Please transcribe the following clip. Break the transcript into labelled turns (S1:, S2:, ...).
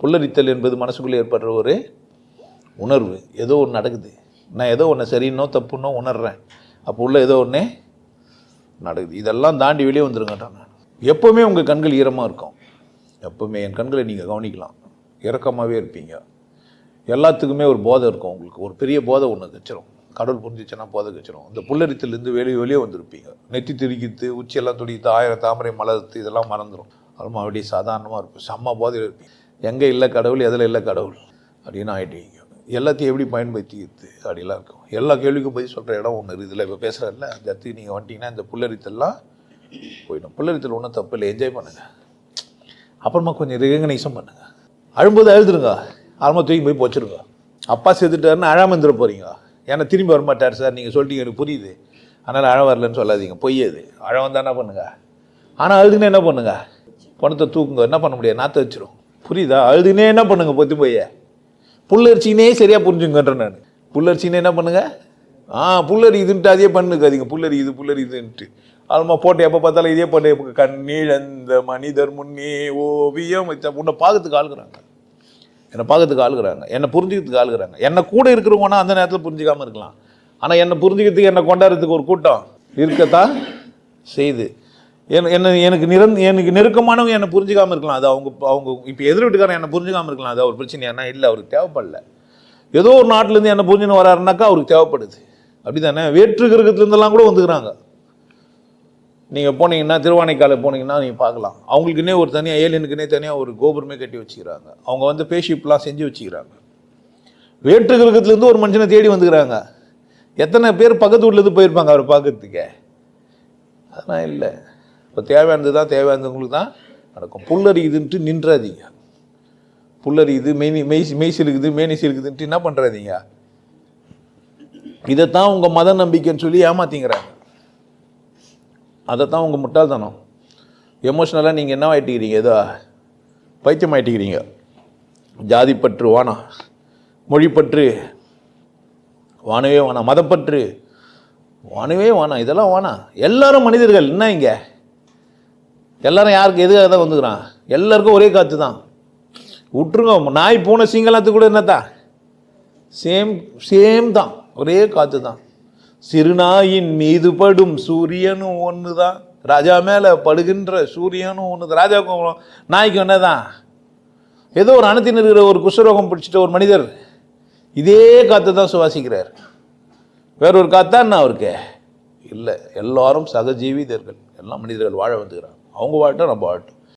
S1: புல்லரித்தல் என்பது மனசுக்குள்ளே ஏற்படுற ஒரு உணர்வு. ஏதோ ஒன்று நடக்குது. நான் ஏதோ ஒன்று சரின்னோ தப்புன்னோ உணர்றேன். அப்போ உள்ள ஏதோ ஒன்று நடக்குது. இதெல்லாம் தாண்டி வெளியே வந்துருங்கட்டான் நான். எப்போவுமே உங்கள் கண்கள் ஈரமாக இருக்கும். எப்போவுமே என் கண்களை நீங்கள் கவனிக்கலாம். இறக்கமாகவே இருப்பீங்க. எல்லாத்துக்குமே ஒரு போதை இருக்கும் உங்களுக்கு. ஒரு பெரிய போதை ஒன்று கச்சிரும் கடவுள் புரிஞ்சிச்சுன்னா போதை கச்சிரும் இந்த புல்லரித்துலேருந்து வெளியே வெளியே வந்திருப்பீங்க. நெத்தி திரிக்கித்து உச்சியெல்லாம் துடித்து ஆயிரம் தாமரை மலர்த்து இதெல்லாம் மறந்துடும் அதுவும் அப்படியே சாதாரணமாக இருக்கும். செம்ம போதையில் இருப்பீங்க. எங்கே இல்லை கடவுள் எதில் இல்லை கடவுள்? அப்படின்னு ஆகிட்டீங்க எல்லாத்தையும் எப்படி பயன்படுத்திக்கிறது அப்படிலாம் இருக்கும். எல்லா கேள்விக்கும் பதில் சொல்கிற இடம் ஒன்று இருக்குதுல்ல இப்போ பேசுகிறதில்ல அந்த நீங்கள் வந்துட்டீங்கன்னா இந்த புல்லரித்தெல்லாம் போயிடும். புல்லரித்தல் ஒன்றும் தப்பு இல்லை. என்ஜாய் பண்ணுங்கள் அப்புறமா கொஞ்சம் ரெகனைஸும் பண்ணுங்கள் அழும்போது அழுதுருங்க. அப்புறமா தூக்கி போய் போச்சுருங்க. அப்பா செத்துட்டாருன்னு அழாமல் இருந்துட போகிறீங்க ஏன்னா திரும்பி வரமாட்டார் சார். நீங்கள் சொல்லிட்டீங்க எனக்கு புரியுது. அதனால் அழ வரலன்னு சொல்லாதீங்க. பொய் அது. அழ வந்தால் என்ன பண்ணுங்க? ஆனால் அழுதுன்னு என்ன பண்ணுங்க? பணத்தை தூக்குங்க. என்ன பண்ண முடியாது? நாற்ற வச்சிரும். புரியுதா? அழுதுனே என்ன பண்ணுங்க பொத்தி போய்? புல்லரிச்சினே சரியாக புரிஞ்சுங்கன்ற நான். புல்லரிச்சினே என்ன பண்ணுங்க? ஆ புல்லரி இதுன்ட்டு அதே பண்ணுக்காதீங்க புல்லரி இது புல்லரி இதுன்ட்டு. ஆல்மா போட்டு எப்போ பார்த்தாலும் இதே பண்ணு. எப்போ கண்ணீழந்த மனிதர் முன்னே ஓவியம் வச்சா உன்னை பார்க்கறதுக்கு ஆளுகிறாங்க. என்னை பார்க்கறதுக்கு ஆளுகிறாங்க. என்னை புரிஞ்சுக்கிறதுக்கு ஆளுகிறாங்க. என்னை கூட இருக்கிறவங்கன்னா அந்த நேரத்தில் புரிஞ்சுக்காம இருக்கலாம். ஆனால் என்னை புரிஞ்சுக்கிறதுக்கு என்னை கொண்டாடுறதுக்கு ஒரு கூட்டம் இருக்கத்தான் செய்து என்ன எனக்கு நிரந் எனக்கு நெருக்கமானவங்க என்னை புரிஞ்சுக்காமல் இருக்கலாம். அது அவங்க அவங்க இப்போ எதிர் வீட்டுக்காரன் என்னை புரிஞ்சுக்காமல் இருக்கலாம். அது அவர் பிரச்சனை. என்ன இல்லை அவருக்கு தேவைப்படல. ஏதோ ஒரு நாட்டிலேருந்து என்னை புரிஞ்சுன்னு வராருனாக்கா அவருக்கு தேவைப்படுது. அப்படி தானே வேற்று கிரகத்துலேருந்தெல்லாம் கூட வந்துக்கிறாங்க. நீங்கள் போனீங்கன்னா திருவானைக்கால போனீங்கன்னா நீங்கள் பார்க்கலாம். அவங்களுக்குன்னே ஒரு தனியாக ஏலியனுக்குன்னே தனியாக ஒரு கோபுரமே கட்டி வச்சுக்கிறாங்க. அவங்க வந்து பேஷிப்லாம் செஞ்சு வச்சுக்கிறாங்க. வேற்று கிரகத்துலேருந்து ஒரு மனுஷனை தேடி வந்துக்கிறாங்க. எத்தனை பேர் பக்கத்து வீட்டிலேருந்து போயிருப்பாங்க அவர் பார்க்கறதுக்கே? அதெல்லாம் இல்லை. இப்போ தேவையானது தான் தேவையானவங்களுக்கு தான் நடக்கும். புல்லரிக்குதுன்ட்டு நின்றாதீங்க. புல்லரிக்குது மெய் மெய் மெய்சி இருக்குது மேனிசி இருக்குதுன்ட்டு என்ன பண்ணுறாதீங்க இதைத்தான் உங்கள் மத நம்பிக்கைன்னு சொல்லி ஏமாத்திங்கிறாங்க. அதைத்தான் உங்கள் முட்டாள்தனம். எமோஷ்னலாக நீங்கள் என்ன ஆகிட்டுக்கிறீங்க ஏதோ பைத்தியம் ஆயிட்டுக்கிறீங்க. ஜாதிப்பற்று வானம் மொழிப்பற்று வானவே வானா. மதப்பற்று வானவே வானா. இதெல்லாம் வானா. எல்லாரும் மனிதர்கள் என்ன இங்கே? எல்லாரும் யாருக்கு எதுக்காக தான் வந்துக்கிறான்? எல்லாருக்கும் ஒரே காற்று தான். விட்டுருங்க நாய் பூனை சிங்கலாத்துக்கு கூட என்னத்தா? சேம் சேம் தான். ஒரே காற்று தான். சிறுநாயின் மீது படும் சூரியனும் ஒன்று தான் ராஜா மேலே படுகின்ற சூரியனும் ஒன்று தான் ராஜாவுக்கும் நாய்க்கும் என்ன தான் ஏதோ ஒரு அணத்தின் இருக்கிற ஒரு குஷ்டரோகம் பிடிச்சிட்ட ஒரு மனிதர் இதே காற்று தான் சுவாசிக்கிறார். வேற ஒரு காத்தா என்ன அவருக்கு? இல்லை எல்லாரும் சகஜீவிதர்கள். எல்லா மனிதர்கள் வாழ வந்துக்கிறாங்க. அவங்க வாழட்டும் நம்ம வாழட்டும்